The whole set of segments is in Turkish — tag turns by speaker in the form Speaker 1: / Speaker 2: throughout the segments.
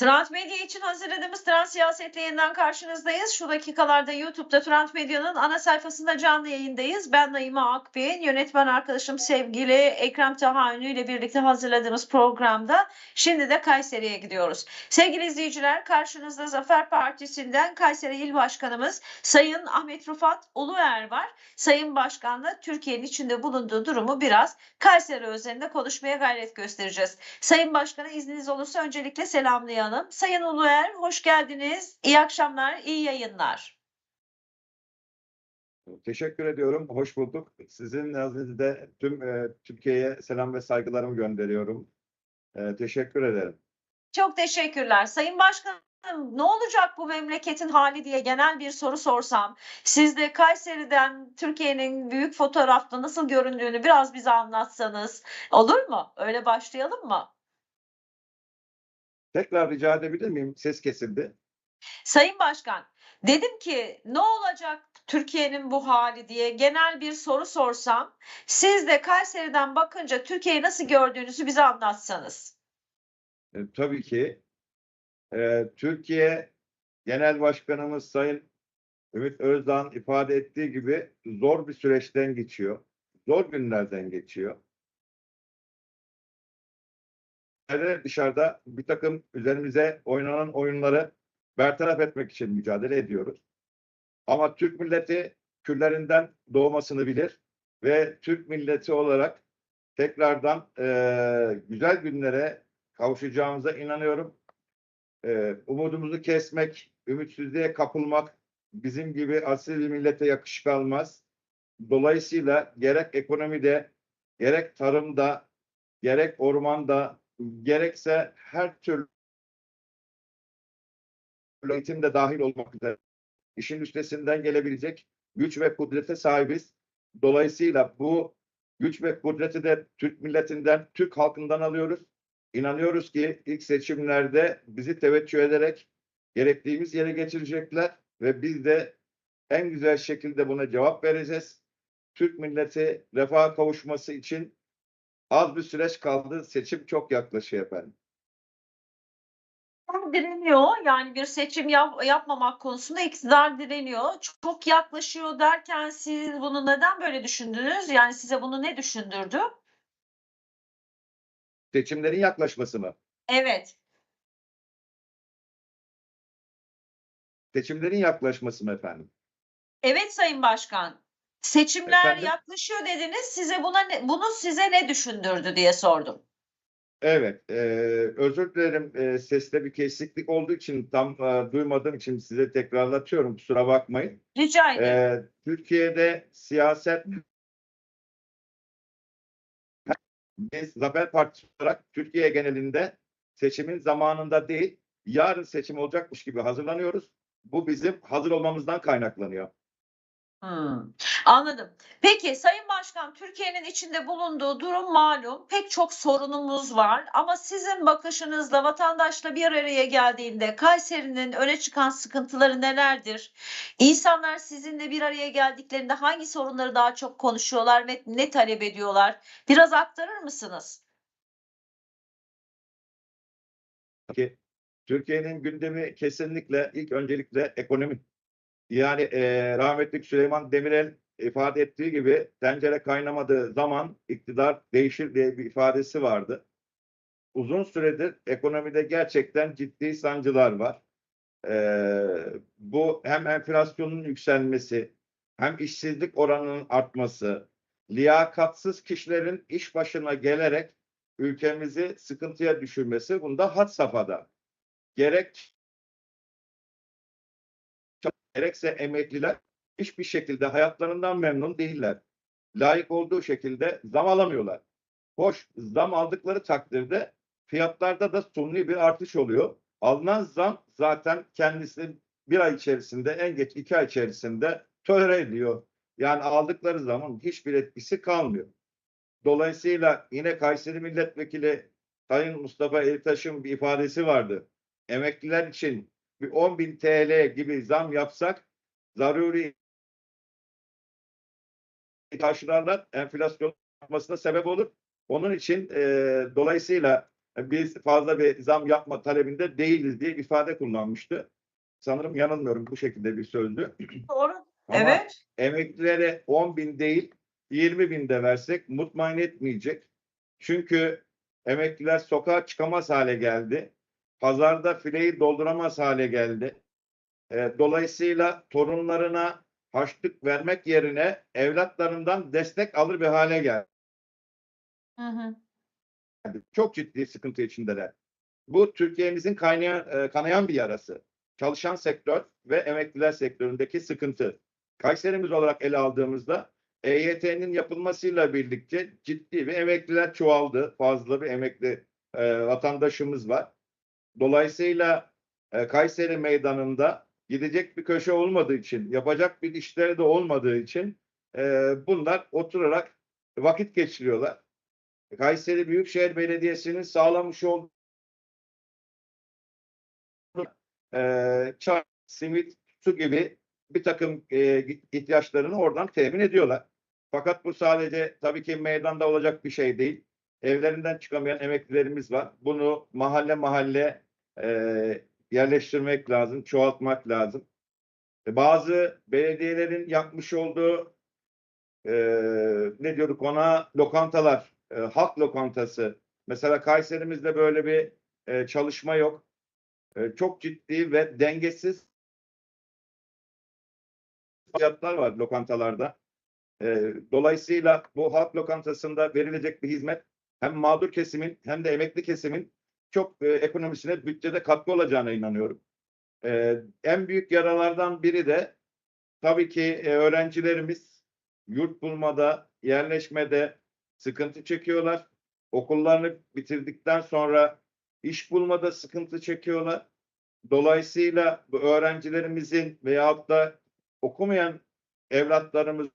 Speaker 1: Trend Medya için hazırladığımız Trend Siyaset'le yeniden karşınızdayız. Şu dakikalarda YouTube'da Trend Medya'nın ana sayfasında canlı yayındayız. Ben Naime Akbey'in yönetmen arkadaşım sevgili Ekrem Tahayyünü ile birlikte hazırladığımız programda şimdi de Kayseri'ye gidiyoruz. Sevgili izleyiciler karşınızda Zafer Partisi'nden Kayseri İl Başkanımız Sayın Ahmet Rıfat Uluer var. Sayın Başkan da Türkiye'nin içinde bulunduğu durumu biraz Kayseri özelinde konuşmaya gayret göstereceğiz. Sayın Başkan'a izniniz olursa öncelikle selamlayalım. Sayın Uluer hoş geldiniz. İyi akşamlar, iyi yayınlar.
Speaker 2: Teşekkür ediyorum. Hoş bulduk. Sizin nezdinizde tüm e, Türkiye'ye selam ve saygılarımı gönderiyorum. E, teşekkür ederim.
Speaker 1: Çok teşekkürler. Sayın Başkanım ne olacak bu memleketin hali diye genel bir soru sorsam. Siz de Kayseri'den Türkiye'nin büyük fotoğrafta nasıl göründüğünü biraz bize anlatsanız olur mu? Öyle başlayalım mı?
Speaker 2: Tekrar rica edebilir miyim? Ses kesildi.
Speaker 1: Sayın Başkan, dedim ki ne olacak Türkiye'nin bu hali diye genel bir soru sorsam, siz de Kayseri'den bakınca Türkiye'yi nasıl gördüğünüzü bize anlatsanız.
Speaker 2: E, tabii ki e, Türkiye Genel Başkanımız Sayın Ümit Özdağ'ın ifade ettiği gibi zor bir süreçten geçiyor. Zor günlerden geçiyor. Ve Dışarıda bir takım üzerimize oynanan oyunları bertaraf etmek için mücadele ediyoruz. Ama Türk milleti küllerinden doğmasını bilir ve Türk milleti olarak tekrardan eee, güzel günlere kavuşacağımıza inanıyorum. Eee, umudumuzu kesmek, ümitsizliğe kapılmak bizim gibi asil bir millete yakışık almaz. Dolayısıyla gerek ekonomide, gerek tarımda, gerek ormanda, gerekse her türlü eğitimde dahil olmak üzere işin üstesinden gelebilecek güç ve kudrete sahibiz. Dolayısıyla bu güç ve kudreti de Türk milletinden, Türk halkından alıyoruz. İnanıyoruz ki ilk seçimlerde bizi teveccüh ederek gerektiğimiz yere geçirecekler ve biz de en güzel şekilde buna cevap vereceğiz. Türk milleti refaha kavuşması için az bir süreç kaldı. Seçim çok yaklaşıyor efendim.
Speaker 1: Direniyor. Yani bir seçim yap- yapmamak konusunda iktidar direniyor. Çok yaklaşıyor derken siz bunu neden böyle düşündünüz? Yani size bunu ne düşündürdü?
Speaker 2: Seçimlerin yaklaşması mı?
Speaker 1: Evet.
Speaker 2: Seçimlerin yaklaşması mı efendim?
Speaker 1: Evet Sayın Başkan. Seçimler
Speaker 2: Efendim?
Speaker 1: yaklaşıyor dediniz. Size buna ne- bunu size ne düşündürdü diye sordum.
Speaker 2: Evet, eee, özür dilerim eee, seste bir kesiklik olduğu için tam eee, duymadığım için size tekrarlatıyorum kusura bakmayın.
Speaker 1: Rica ederim.
Speaker 2: Eee, Türkiye'de siyaset biz Zafer Partisi olarak Türkiye genelinde seçimin zamanında değil yarın seçim olacakmış gibi hazırlanıyoruz. Bu bizim hazır olmamızdan kaynaklanıyor.
Speaker 1: Hmm, anladım. Peki Sayın Başkan Türkiye'nin içinde bulunduğu durum malum. Pek çok sorunumuz var ama sizin bakışınızla vatandaşla bir araya geldiğinde Kayseri'nin öne çıkan sıkıntıları nelerdir? İnsanlar sizinle bir araya geldiklerinde hangi sorunları daha çok konuşuyorlar ve ne talep ediyorlar? Biraz aktarır mısınız?
Speaker 2: ki Türkiye'nin gündemi kesinlikle ilk öncelikle ekonomi. Yani eee rahmetli Süleyman Demirel ifade ettiği gibi tencere kaynamadığı zaman iktidar değişir diye bir ifadesi vardı. Uzun süredir ekonomide gerçekten ciddi sancılar var. Eee, bu hem enflasyonun yükselmesi, hem işsizlik oranının artması, liyakatsız kişilerin iş başına gelerek ülkemizi sıkıntıya düşürmesi bunda had safhada. Gerek gerekse emekliler hiçbir şekilde hayatlarından memnun değiller. Layık olduğu şekilde zam alamıyorlar. Hoş zam aldıkları takdirde fiyatlarda da suni bir artış oluyor. Alınan zam zaten kendisi bir ay içerisinde en geç iki ay içerisinde tolere ediyor. Yani aldıkları zaman hiçbir etkisi kalmıyor. Dolayısıyla yine Kayseri Milletvekili Sayın Mustafa Elitaş'ın bir ifadesi vardı. Emekliler için bir 10 bin TL gibi zam yapsak zaruri karşılarlar enflasyon artmasına sebep olur. Onun için e, dolayısıyla biz fazla bir zam yapma talebinde değiliz diye ifade kullanmıştı. Sanırım yanılmıyorum bu şekilde bir sözdü.
Speaker 1: Doğru.
Speaker 2: Ama
Speaker 1: evet.
Speaker 2: emeklilere 10 bin değil 20 bin de versek mutmain etmeyecek. Çünkü emekliler sokağa çıkamaz hale geldi. Pazarda fileyi dolduramaz hale geldi. E, dolayısıyla torunlarına harçlık vermek yerine evlatlarından destek alır bir hale geldi.
Speaker 1: Hı hı.
Speaker 2: Çok ciddi sıkıntı içindeler. Bu Türkiye'mizin kaynayan, e, kanayan bir yarası. Çalışan sektör ve emekliler sektöründeki sıkıntı. Kayserimiz olarak ele aldığımızda EYT'nin yapılmasıyla birlikte ciddi bir emekliler çoğaldı. Fazla bir emekli e, vatandaşımız var. Dolayısıyla e, Kayseri meydanında gidecek bir köşe olmadığı için, yapacak bir işleri de olmadığı için e, bunlar oturarak vakit geçiriyorlar. Kayseri Büyükşehir Belediyesi'nin sağlamış olduğu e, çay, simit, su gibi bir takım e, ihtiyaçlarını oradan temin ediyorlar. Fakat bu sadece tabii ki meydanda olacak bir şey değil. Evlerinden çıkamayan emeklilerimiz var. Bunu mahalle mahalle e, yerleştirmek lazım, çoğaltmak lazım. E, Bazı belediyelerin yapmış olduğu e, ne diyorduk ona lokantalar, e, halk lokantası. Mesela Kayserimizde böyle bir e, çalışma yok. E, çok ciddi ve dengesiz fiyatlar var lokantalarda. E, dolayısıyla bu halk lokantasında verilecek bir hizmet hem mağdur kesimin hem de emekli kesimin çok e, ekonomisine bütçede katkı olacağına inanıyorum. E, en büyük yaralardan biri de tabii ki e, öğrencilerimiz yurt bulmada, yerleşmede sıkıntı çekiyorlar. Okullarını bitirdikten sonra iş bulmada sıkıntı çekiyorlar. Dolayısıyla bu öğrencilerimizin veyahut da okumayan evlatlarımızın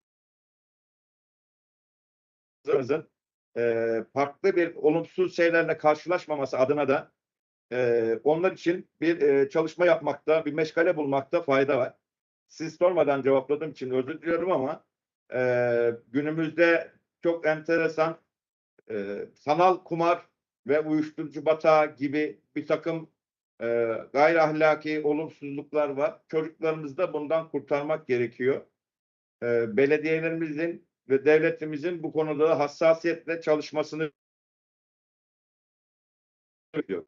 Speaker 2: e, farklı bir olumsuz şeylerle karşılaşmaması adına da e, onlar için bir e, çalışma yapmakta, bir meşgale bulmakta fayda var. Siz sormadan cevapladığım için özür diliyorum ama e, günümüzde çok enteresan e, sanal kumar ve uyuşturucu batağı gibi bir takım e, gayri ahlaki olumsuzluklar var. Çocuklarımızı da bundan kurtarmak gerekiyor. E, belediyelerimizin ve devletimizin bu konuda da hassasiyetle çalışmasını bekliyor.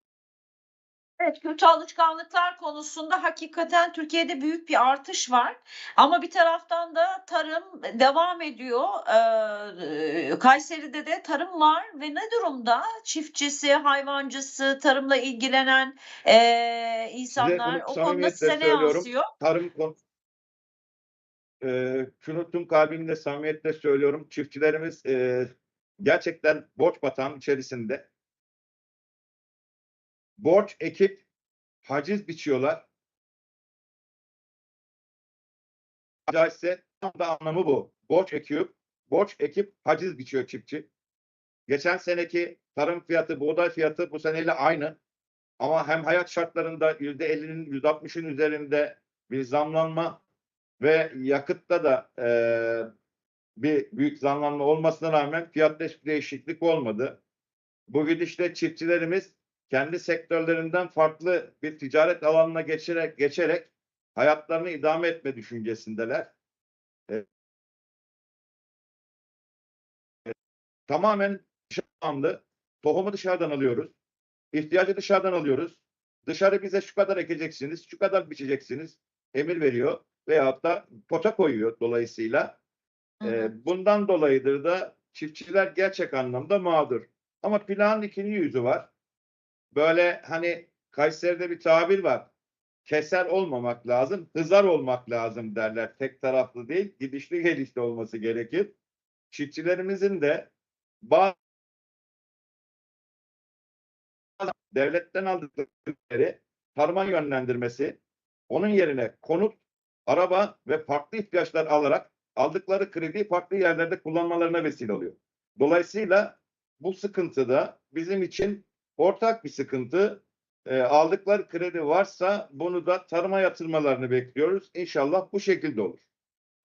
Speaker 1: Evet, kötü alışkanlıklar konusunda hakikaten Türkiye'de büyük bir artış var. Ama bir taraftan da tarım devam ediyor. Ee, Kayseri'de de tarım var ve ne durumda? Çiftçisi, hayvancısı, tarımla ilgilenen ee, insanlar
Speaker 2: bunu
Speaker 1: o konuda size ne yansıyor?
Speaker 2: tarım kon e, şunu tüm kalbimle samimiyetle söylüyorum. Çiftçilerimiz e, gerçekten borç batağının içerisinde. Borç ekip haciz biçiyorlar. Caizse tam da anlamı bu. Borç ekip, borç ekip haciz biçiyor çiftçi. Geçen seneki tarım fiyatı, buğday fiyatı bu seneyle aynı. Ama hem hayat şartlarında yüzde 50'nin, yüzde 60'ın üzerinde bir zamlanma ve yakıtta da eee, bir büyük zamlanma olmasına rağmen fiyatta hiçbir değişiklik olmadı. Bu gidişle çiftçilerimiz kendi sektörlerinden farklı bir ticaret alanına geçerek geçerek hayatlarını idame etme düşüncesindeler. E, e, tamamen dışarıdan tohumu dışarıdan alıyoruz. İhtiyacı dışarıdan alıyoruz. Dışarı bize şu kadar ekeceksiniz, şu kadar biçeceksiniz emir veriyor veyahut da pota koyuyor dolayısıyla.
Speaker 1: Hı hı.
Speaker 2: E, bundan dolayıdır da çiftçiler gerçek anlamda mağdur. Ama planın ikinci yüzü var. Böyle hani Kayseri'de bir tabir var. Keser olmamak lazım, hızar olmak lazım derler. Tek taraflı değil, gidişli gelişli olması gerekir. Çiftçilerimizin de bazı devletten aldıkları tarıma yönlendirmesi, onun yerine konut, araba ve farklı ihtiyaçlar alarak aldıkları krediyi farklı yerlerde kullanmalarına vesile oluyor. Dolayısıyla bu sıkıntı da bizim için ortak bir sıkıntı. E, aldıkları kredi varsa bunu da tarıma yatırmalarını bekliyoruz. İnşallah bu şekilde olur.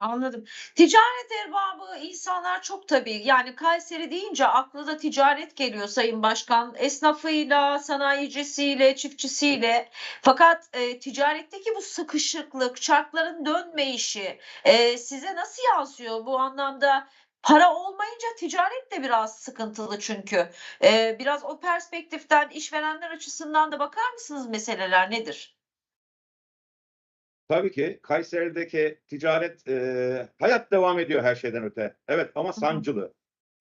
Speaker 1: Anladım. Ticaret erbabı insanlar çok tabii. Yani Kayseri deyince akla da ticaret geliyor Sayın Başkan. Esnafıyla, sanayicisiyle, çiftçisiyle. Fakat e, ticaretteki bu sıkışıklık, çarkların dönme işi e, size nasıl yansıyor bu anlamda? Para olmayınca ticaret de biraz sıkıntılı çünkü. E, biraz o perspektiften işverenler açısından da bakar mısınız meseleler nedir?
Speaker 2: Tabii ki Kayseri'deki ticaret e, hayat devam ediyor her şeyden öte. Evet ama sancılı.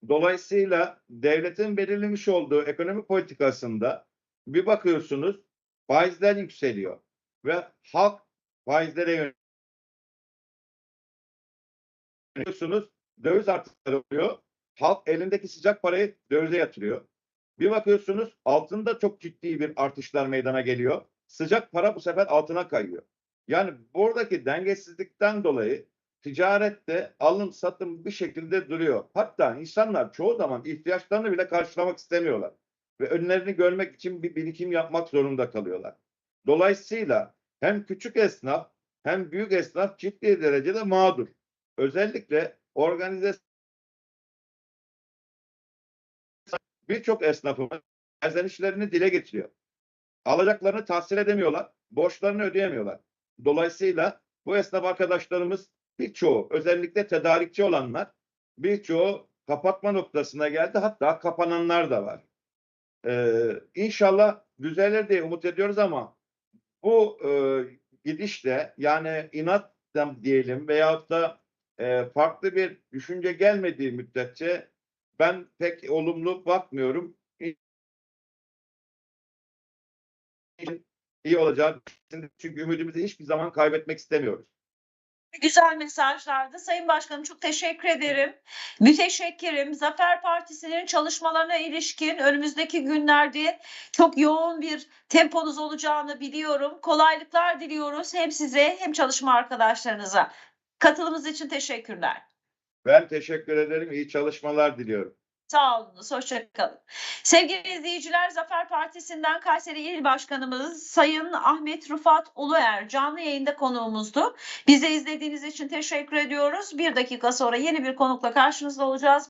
Speaker 2: Dolayısıyla devletin belirlemiş olduğu ekonomi politikasında bir bakıyorsunuz faizler yükseliyor ve halk faizlere yöneliyorsunuz döviz artışları oluyor. Halk elindeki sıcak parayı dövize yatırıyor. Bir bakıyorsunuz altında çok ciddi bir artışlar meydana geliyor. Sıcak para bu sefer altına kayıyor. Yani buradaki dengesizlikten dolayı ticarette alım satım bir şekilde duruyor. Hatta insanlar çoğu zaman ihtiyaçlarını bile karşılamak istemiyorlar. Ve önlerini görmek için bir birikim yapmak zorunda kalıyorlar. Dolayısıyla hem küçük esnaf hem büyük esnaf ciddi derecede mağdur. Özellikle organize birçok esnafımız serzenişlerini dile getiriyor. Alacaklarını tahsil edemiyorlar, borçlarını ödeyemiyorlar. Dolayısıyla bu esnaf arkadaşlarımız birçoğu özellikle tedarikçi olanlar birçoğu kapatma noktasına geldi. Hatta kapananlar da var. Ee, inşallah düzelir diye umut ediyoruz ama bu e, gidişle yani inat diyelim veyahut da e, farklı bir düşünce gelmediği müddetçe ben pek olumlu bakmıyorum. İyi olacak. Çünkü ümidimizi hiçbir zaman kaybetmek istemiyoruz.
Speaker 1: Güzel mesajlardı. Sayın Başkanım çok teşekkür ederim. Müteşekkirim. Zafer Partisi'nin çalışmalarına ilişkin önümüzdeki günlerde çok yoğun bir temponuz olacağını biliyorum. Kolaylıklar diliyoruz hem size hem çalışma arkadaşlarınıza. Katılımınız için teşekkürler.
Speaker 2: Ben teşekkür ederim. İyi çalışmalar diliyorum.
Speaker 1: Sağ olunuz, hoşçakalın. Sevgili izleyiciler, Zafer Partisi'nden Kayseri İl Başkanımız Sayın Ahmet Rıfat Uluer canlı yayında konuğumuzdu. Bizi izlediğiniz için teşekkür ediyoruz. Bir dakika sonra yeni bir konukla karşınızda olacağız.